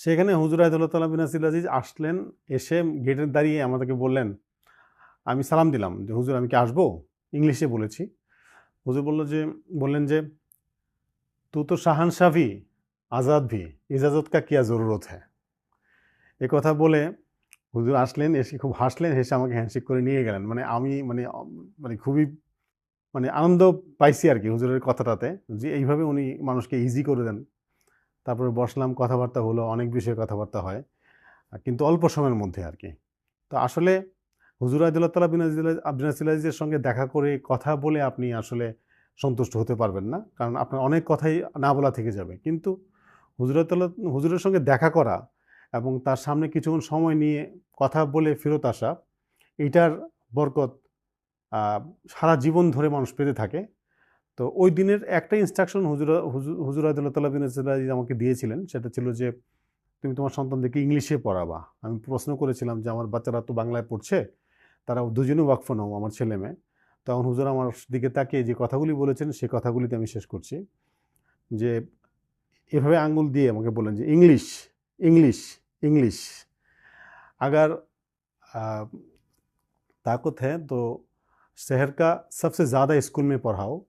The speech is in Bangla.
সেখানে হুজুর আয়দুল্লাহ তালা বিন আসিল আজিজ আসলেন, এসে গেটের দাঁড়িয়ে আমাদেরকে বললেন, আমি সালাম দিলাম যে, হুজুর, আমি কি আসব? ইংলিশে বলেছি। হুজুর বলল যে, বললেন যে, তু তো শাহানশাহ ভি আজাদ ভি, ইজাজত কা কিয়া জরুরত হ্যাঁ এ কথা বলে হুজুর আসলেন, এসে খুব হাসলেন, হেসে আমাকে হ্যান্ডশেক করে নিয়ে গেলেন। মানে আমি মানে মানে খুবই মানে আনন্দ পাইছি আর কি হুজুরের কথাটাতে, যে এইভাবে উনি মানুষকে ইজি করে দেন। তারপরে বসলাম, কথাবার্তা হলো, অনেক বিষয়ে কথাবার্তা হয় কিন্তু অল্প সময়ের মধ্যে আর কি। তো আসলে হুজুর আদিল্লাহ তালা বিন আব্দিনাসিলাজিজের সঙ্গে দেখা করে কথা বলে আপনি আসলে সন্তুষ্ট হতে পারবেন না, কারণ আপনার অনেক কথাই না বলা থেকে যাবে। কিন্তু হুজুরাতাল্লাহ হুজুরের সঙ্গে দেখা করা এবং তার সামনে কিছুক্ষণ সময় নিয়ে কথা বলে ফেরত আসা এইটার বরকত সারা জীবন ধরে মানুষ পেতে থাকে। তো ওই দিনের একটা ইনস্ট্রাকশন হুজুর হুজুর আদুল্লাহ তাল্লাহ বিন আজিজ আমাকে দিয়েছিলেন সেটা ছিল যে তুমি তোমার সন্তানদেরকে ইংলিশে পড়াবা আমি প্রশ্ন করেছিলাম যে আমার বাচ্চারা তো বাংলায় পড়ছে তারা দুজনে ওয়াকফ নাও আমার ছেলে মেয়ে তখন হুজুর আমার দিকে তাকিয়ে যে কথাগুলি বলেছেন সেই কথাগুলিতে আমি শেষ করছি যে এভাবে আঙ্গুল দিয়ে আমাকে বললেন যে इंग्लिश इंग्लिश इंग्लिश अगर आ, ताकत है तो शहर का सबसे ज़्यादा स्कूल में पढ़ाओ